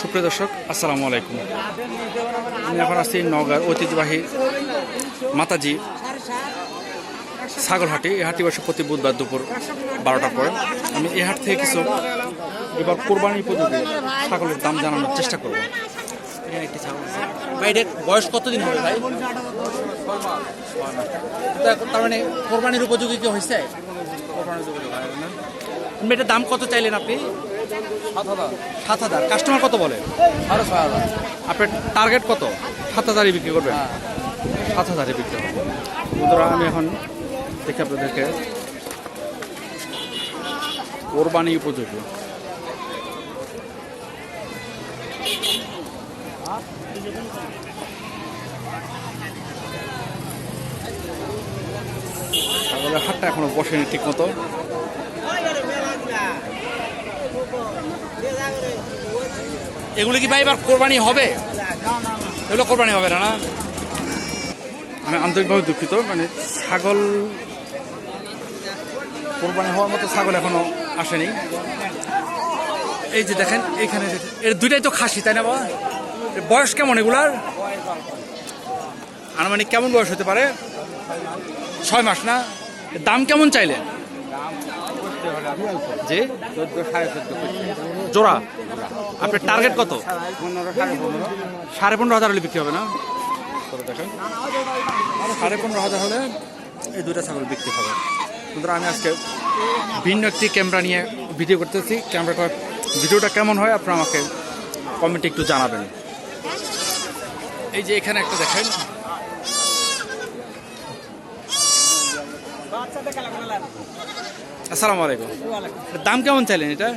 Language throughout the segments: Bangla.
সুপ্রিয় দর্শক আসসালামু আলাইকুম। আমি এখন আছি নওগাঁর ঐতিহ্যবাহী মাতাজি ছাগলহাটি। এই হাটটি বসে প্রতি বুধবার দুপুর বারোটার পরে। আমি এই হাট থেকে কিছু এবার কোরবানি উপযোগী ছাগলের দাম জানানোর চেষ্টা করব। ভাই এটার বয়স কতদিন হবে ভাই? তার মানে কোরবানির উপযোগী কি হয়েছে? কোরবানির উপযোগী হয় না? আপনি এটার দাম কত চাইলেন আপনি? সাত হাজার। কাস্টমার কত বলে? আরও ছয় হাজার। আপনার টার্গেট কত? সাত হাজারই বিক্রি করবেন সাত হাজারই বিক্রি হবে। বন্ধুরা আমি এখন দেখি আপনাদেরকে কোরবানি উপযোগী। ছাগলের হাটটা এখনও বসেনি ঠিক মতো এগুলো কি ভাই এবার কোরবানি হবে? এগুলো কোরবানি হবে না না? আমি আন্তরিকভাবে দুঃখিত মানে ছাগল কোরবানি হওয়ার মতো ছাগল এখনও আসেনি। এই যে দেখেন এইখানে যে- এর দুইটাই তো খাসি তাই না বাবা? বয়স কেমন এগুলার? আনুমানিক কেমন বয়স হতে পারে? ছয় মাস না? এর দাম কেমন চাইলেন? চোদ্দ সাড়ে চোদ্দ জোড়া। আপনার টার্গেট কত? সাড়ে পনেরো হাজার হলে বিক্রি হবে না? দেখেন সাড়ে পনেরো হাজার হলে এই দুইটা ছাগল বিক্রি হবে। সুতরাং আমি আজকে ভিন্ন একটি ক্যামেরা নিয়ে ভিডিও করতেছি। ক্যামেরাটা ভিডিওটা কেমন হয় আপনারা আমাকে কমেন্টে একটু জানাবেন। এই যে এখানে একটা দেখেন। আসসালামু আলাইকুম। দাম কেমন চাইলেন এটা?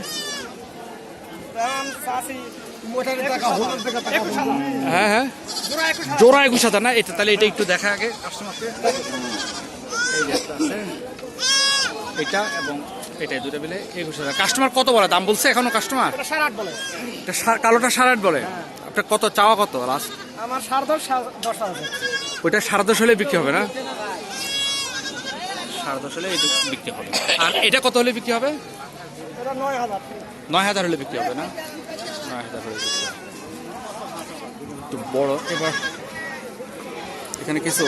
হ্যাঁ হ্যাঁ। জোড়া একুশ হাজার। না? এটা তাহলে এটা একটু দেখা আগে কাস্টমারকে এই যে একটা আছে। এটা এবং এটা দুটো মিলে একুশ হাজার। কাস্টমার কত বলে? দাম বলছে এখনও কাস্টমার সাড়ে আট বলে। এটা কালোটা সাড়ে আট বলে? আপনার কত চাওয়া কত লাস্ট আমার সাড়ে দশ দশ হাজার। ওইটা সাড়ে দশ হলে বিক্রি হবে না? সাড়ে দশ হলে এটা বিক্রি হবে। আর এটা কত হলে বিক্রি হবে? নয় হাজার। হলে বিক্রি হবে না? নয় হাজার হলে বিক্রি হবে। একটু বড়। এবার এখানে কিছু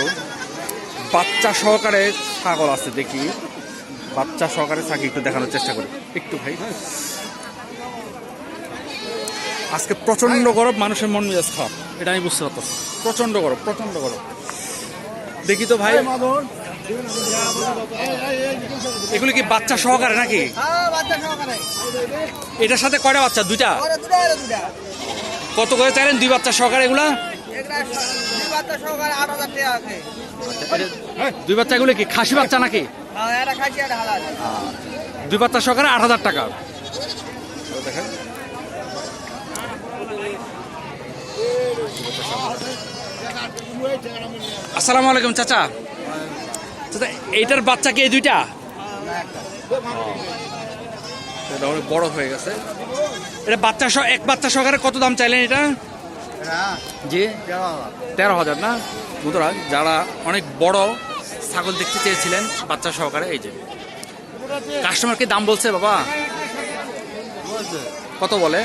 বাচ্চা সহকারে ছাগল আছে দেখি। বাচ্চা সহকারে ছাগল একটু দেখানোর চেষ্টা করি। একটু ভাই। আজকে প্রচণ্ড গরম মানুষের মন মেজাজ খারাপ। এটা আমি বুঝতে পারতাম প্রচণ্ড গরম প্রচণ্ড গরম। দেখি তো ভাই। এগুলি কি বাচ্চা সহকারে নাকি? হ্যাঁ এটার সাথে কয়টা বাচ্চা? দুইটা? দুটা কত করে চাইলেন দুই বাচ্চা সহকারে এগুলা? দুই বাচ্চা এগুলো কি খাসি বাচ্চা নাকি? হ্যাঁ দুই বাচ্চা সহকারে আট হাজার টাকা। দেখেন আসসালামু আলাইকুম চাচা। চাচা এইটার বাচ্চা কি এই দুইটা? এটা অনেক বড় হয়ে গেছে। এটা বাচ্চা সহ এক বাচ্চা সহকারে কত দাম চাইলেন এটা? জি। তেরো হাজার। না? বন্ধুরা যারা অনেক বড় ছাগল দেখতে চেয়েছিলেন বাচ্চা সহকারে এই যে। কাস্টমার কি দাম বলছে বাবা? কত বলে?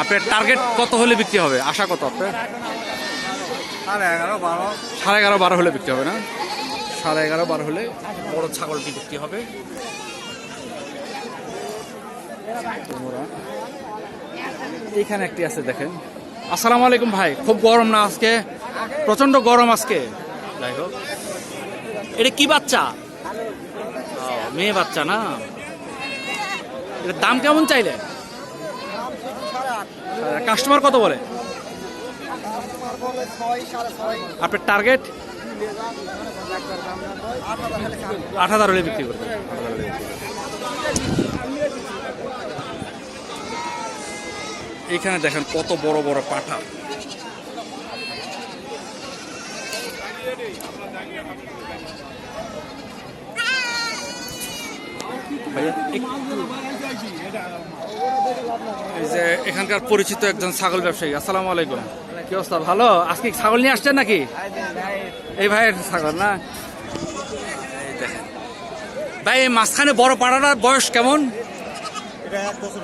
আপনার টার্গেট কত হলে বিক্রি হবে? আশা কত আপনার? সাড়ে এগারো বারো। হলে বিক্রি হবে না? সাড়ে এগারো বারো হলে বড় ছাগলটি বিক্রি হবে। এখানে একটি আছে দেখেন। আসসালামু আলাইকুম ভাই খুব গরম না আজকে? প্রচণ্ড গরম আজকে। যাই হোক। এটা কি বাচ্চা? মেয়ে বাচ্চা না? এটার দাম কেমন চাইলে? কাস্টমার কত বলে? আপনার টার্গেট আট হাজার হলে বিক্রি করবেন। এইখানে দেখেন কত বড় বড় পাঠা। এই যে এখানকার পরিচিত একজন ছাগল ব্যবসায়ী, আসসালামু আলাইকুম। কি অবস্থা? ভালো? আজকে ছাগল নিয়ে আসছেন নাকি? এই ভাইয়ের ছাগল না? দেখেন। ভাই এই মাঝখানে বড় পাড়াটার বয়স কেমন?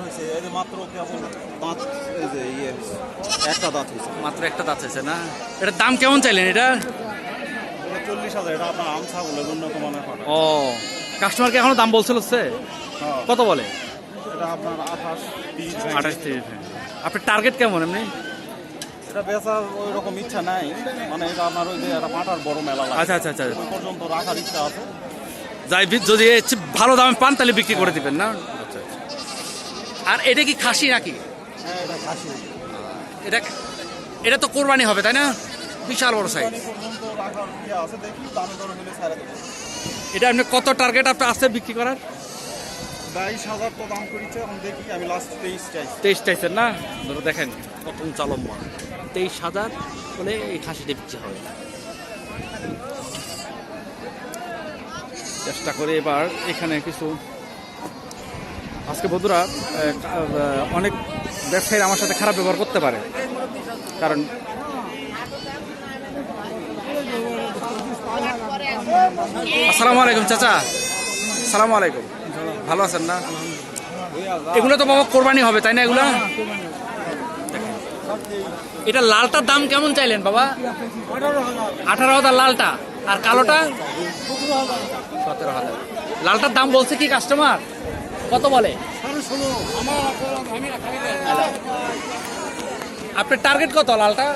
হয়েছে। মাত্র ইয়ে হয়েছে, একটা দাঁত হয়েছে। মাত্র একটা দাঁত আছে না? এটার দাম কেমন চাইলেন এটা? ও কাস্টমারকে এখনও দাম বলছিল হ্যাঁ, কত বলে? আঠাশ তিরিশ আপনার টার্গেট কেমন এমনি? এটা বেচার ওই রকম ইচ্ছা নাই। মানে এটা আপনার ওই যে একটা পাঠার বড় মেলা লাগে। আচ্ছা আচ্ছা আচ্ছা। ওই পর্যন্ত রাখার ইচ্ছা আছে। যাই বি- যদি এর চেয়ে ভালো দামে পান তাহলে বিক্রি করে দিবেন না? আচ্ছা আচ্ছা। আর এটা কি খাসি নাকি? হ্যাঁ এটা খাসি। এটা এটা তো কোরবানি হবে তাই না? বিশাল বড় সাইজ। পর্যন্ত রাখার ইয়ে আছে দেখি দামে দরে মিলে ছাড়া দেবো। এটা আপনি কত টার্গেট আপনার আছে বিক্রি করার? বাইশ হাজার তো দাম করেছে এখন দেখি আমি লাস্ট তেইশ চাইছি। তেইশ চাইছেন না? ধরো দেখেন। কত চালম্মা তেইশ হাজার হলে এই খাসিটা বিক্রি হবে চেষ্টা করে এবার এখানে কিছু আজকে বন্ধুরা অনেক ব্যবসায়ীরা আমার সাথে খারাপ ব্যবহার করতে পারে। কারণ আসসালামু আলাইকুম চাচা। আসসালামু আলাইকুম। ভালো আছেন না? এগুলো তো বাবা কোরবানি হবে তাই না এগুলো? এটা লালটার দাম কেমন চাইলেন বাবা? আঠারো হাজার। লালটা। আর কালোটা? সতেরো হাজার। লালটার দাম বলছে কি কাস্টমার কত বলে? আপনার টার্গেট কত লালটা?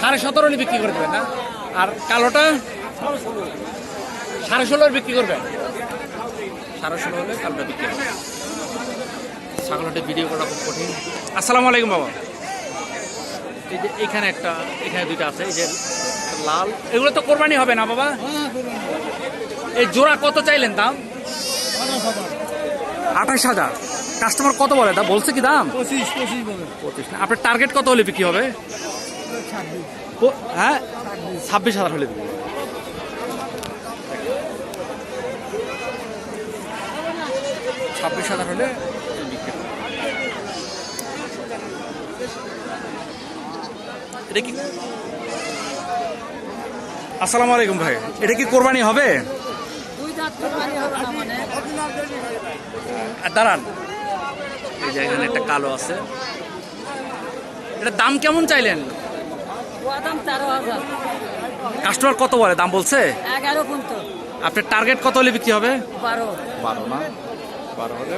সাড়ে সতেরো বিক্রি করে দেবেন না? আর কালোটা? সাড়ে ষোলো বিক্রি করবেন? সাড়ে ষোলো হলে কালটা বিক্রি হবে। ছাগলটা ভিডিও করা খুব কঠিন। আসসালামু আলাইকুম বাবা। এই যে এখানে একটা এখানে দুইটা আছে এই যে লাল। এগুলো তো কোরবানি হবে না বাবা? এই জোড়া কত চাইলেন দাম? আঠাশ হাজার। কাস্টমার কত বলে? দাম বলছে কি দাম? পঁচিশ পঁচিশ না। আপনার টার্গেট কত হলে বিক্রি হবে? হ্যাঁ? ছাব্বিশ হাজার হলে বিক্রি ছাব্বিশ হাজার হলে বিক্রি হবে। এটা কি? আসসালামু আলাইকুম ভাই এটা কি কোরবানি হবে? আর দাঁড়ান। এই যে এখানে একটা কালো আছে। এটা দাম কেমন চাইলেন? কাস্টমার কত বলে? দাম বলছে? আপনার টার্গেট কত হলে বিক্রি হবে? বারো। বারো না? বারো হলে।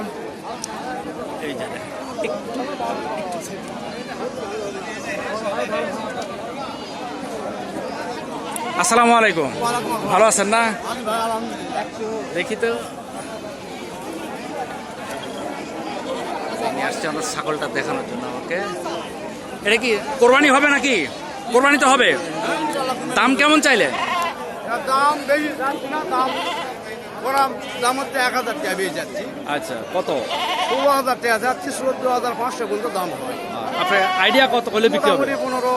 এই। আসসালামু আলাইকুম। ভালো আছেন না? দেখি তো। নিয়ে আসছে আমার ছাগলটা দেখানোর জন্য আমাকে। এটা কি কোরবানি হবে নাকি? কোরবানি তো হবে। দাম কেমন চাইলে দাম বেশি দাম ওরা দাম হচ্ছে এক হাজার টাকা বেশি যাচ্ছি। আচ্ছা কত? ষোলো হাজার টাকা যাচ্ছে চোদ্দ হাজার পাঁচশো পর্যন্ত দাম হয়। আপনার আইডিয়া কত করলে বিক্রি হবে? পনেরো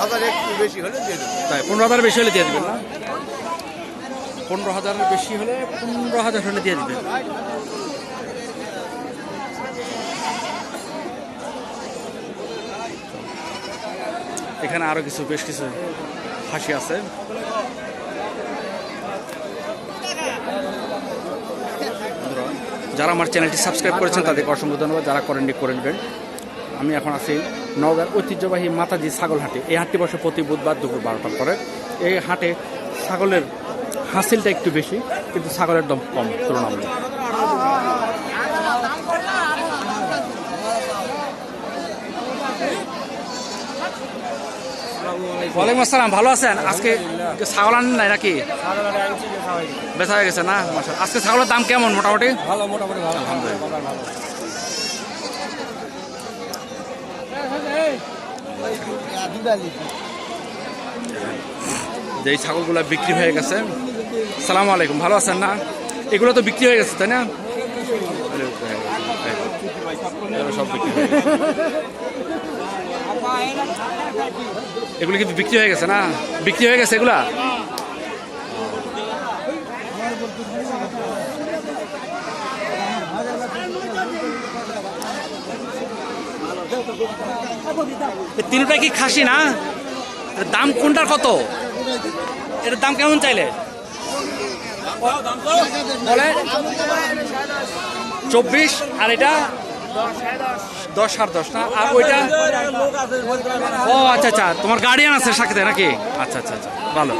হাজার একটু বেশি হলে দিয়ে দেবো। তাই পনেরো হাজার বেশি হলে দিয়ে দেবেন না? পনেরো হাজারের বেশি হলে পনেরো হাজার হলে দিয়ে দিবেন। এখানে আরও কিছু বেশ কিছু হাসি আছে। যারা আমার চ্যানেলটি সাবস্ক্রাইব করেছেন তাদেরকে অসংখ্য ধন্যবাদ, যারা করেননি করে নেবেন আমি এখন আছি নওগাঁর ঐতিহ্যবাহী মাতাজি ছাগল হাটে। এই হাটটি বসে প্রতি বুধবার দুপুর বারোটার পরে। এই হাটে ছাগলের হাসিলটা একটু বেশি, কিন্তু ছাগলের দাম কম তুলনামূলক। ওয়ালাইকুম আসসালাম, ভালো আছেন? আজকে ছাগল আনেন নাই নাকি? বেচা হয়ে গেছে না? আজকে ছাগলের দাম কেমন মোটামুটি? ভালো মোটামুটি ভালো। যে ছাগলগুলো বিক্রি হয়ে গেছে। সালাম আলাইকুম। ভালো আছেন না? এগুলো তো বিক্রি হয়ে গেছে তাই না? সব বিক্রি এগুলো কিন্তু বিক্রি হয়ে গেছে না? বিক্রি হয়ে গেছে এগুলা? তিনটা কি খাসি না? দাম কোনটার কত? এর দাম কেমন চাইলে? চব্বিশ, আর এটা? দশ আর দশ না? আর ওইটা? ও আচ্ছা আচ্ছা তোমার গার্ডিয়ান আছে সাথে, নাকি? আচ্ছা আচ্ছা আচ্ছা ভালো।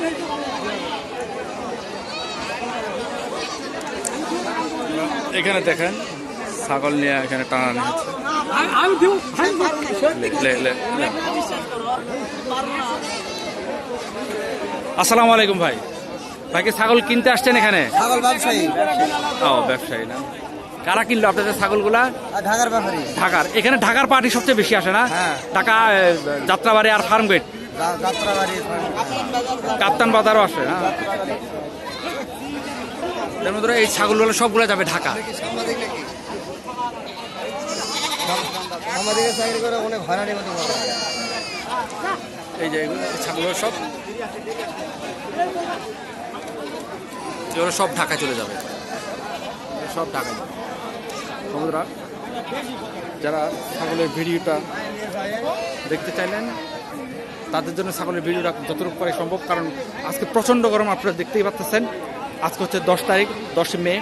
এখানে দেখেন ছাগল নিয়ে এখানে টানানি লে। আসসালামু আলাইকুম ভাই। ভাই কি ছাগল কিনতে আসছেন এখানে? ছাগল ব্যবসায়ী। ও ব্যবসায়ী না। কারা কিনলো আপনাদের ছাগলগুলা? ঢাকার ব্যাপারী। ঢাকার। এখানে ঢাকার পার্টি সবচেয়ে বেশি আসে না? হ্যাঁ। ঢাকা যাত্রাবাড়ি আর ফার্ম গেট কাপ্তান বাজারও আসে না? মধ্যে এই ছাগলগুলো সবগুলো যাবে ঢাকা। আমাদের চাকরি করে অনেক হয়রানি মতো এই যে এগুলো ছাগলগুলো সব? এগুলো সব ঢাকা চলে যাবে। সব ঢাকা বন্ধুরা, যারা ছাগলের ভিডিওটা দেখতে চাইলেন, তাদের জন্য ছাগলের ভিডিওটা যতটুকু করে সম্ভব, কারণ আজকে প্রচণ্ড গরম আপনারা দেখতেই পাচ্ছেন আজকে হচ্ছে দশ তারিখ দশই মে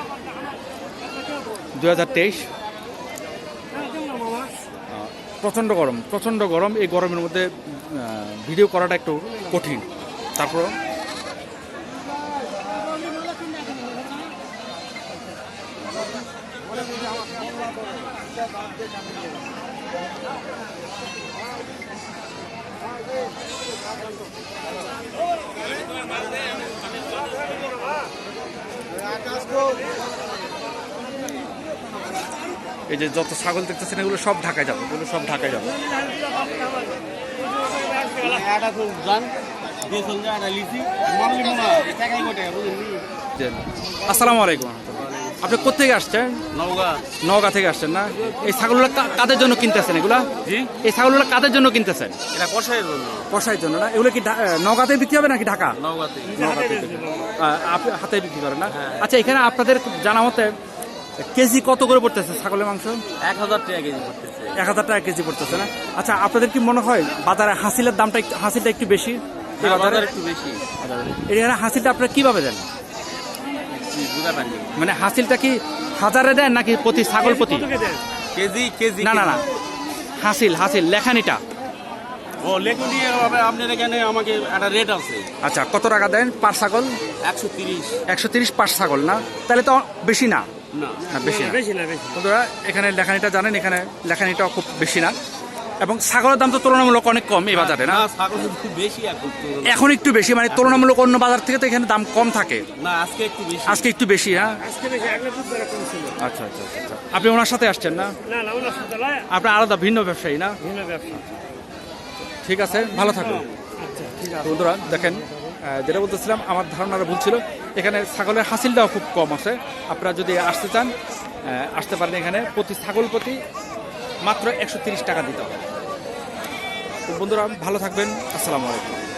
দু হাজার তেইশ। প্রচণ্ড গরম প্রচণ্ড গরম। এই গরমের মধ্যে ভিডিও করাটা একটু কঠিন। তারপর? এই যে যত ছাগল দেখতেছেন এগুলো সব ঢাকায় যাবে এগুলো সব ঢাকায় যাবে। আসসালামু আলাইকুম। আপনি কোথেকে আসছেন? নওগাঁ নওগাঁ থেকে আসছেন না? এই ছাগলগুলো কাদের জন্য কিনতেছেন এগুলা? এই ছাগলগুলো কাদের জন্য কিনতেছেন? এটা কষাইয়ের জন্য। কষাইয়ের জন্য না? এগুলো কি নওগাঁতে বিক্রি হবে নাকি ঢাকা? নওগাঁতে। নওগাঁতে হাতে বিক্রি করেন না? আচ্ছা এখানে আপনাদের জানা মতে কেজি কত করে পড়তেছে ছাগলের মাংস? এক হাজার টাকা কেজি করতেছে এক হাজার টাকা কেজি পড়তেছে না? আচ্ছা আপনাদের কি মনে হয় বাজারে হাসিলের দামটা একটু হাসিলটা একটু বেশি? বাজারে? একটু বেশি এখানে হাসিলটা আপনারা কীভাবে দেন? মানে হাসিলটা কি হাজারে দেন নাকি প্রতি ছাগল প্রতি? কেজি কেজি না না না। হাসিল হাসিল লেখানিটা। ও লেখু দিয়ে হবে আপনার এখানে আমাকে একটা রেট আছে। আচ্ছা কত টাকা দেন পার ছাগল? একশো তিরিশ। একশো তিরিশ পার ছাগল না? তাহলে তো বেশি না। না না বেশি না। বন্ধুরা এখানে লেখানিটা জানেন এখানে লেখানিটাও খুব বেশি না। এবং ছাগলের দাম তো তুলনামূলক অনেক কম এই বাজারে না? এখন একটু বেশি মানে তুলনামূলক অন্য বাজার থেকে তো এখানে দাম কম থাকে। আজকে একটু বেশি। হ্যাঁ আচ্ছা আচ্ছা আচ্ছা আচ্ছা। আপনি ওনার সাথে আসছেন না? আপনার আলাদা ভিন্ন ব্যবসায়ী না? ঠিক আছে ভালো থাকুন। বন্ধুরা দেখেন যেটা বলতেছিলাম, আমার ধারণাটা ভুল ছিল। এখানে ছাগলের হাসিলটাও খুব কম আছে। আপনারা যদি আসতে চান আসতে পারেন এখানে। প্রতি ছাগল প্রতি মাত্র একশো টাকা দিতে হবে। তো বন্ধুরা, ভালো থাকবেন। আসসালামু আলাইকুম।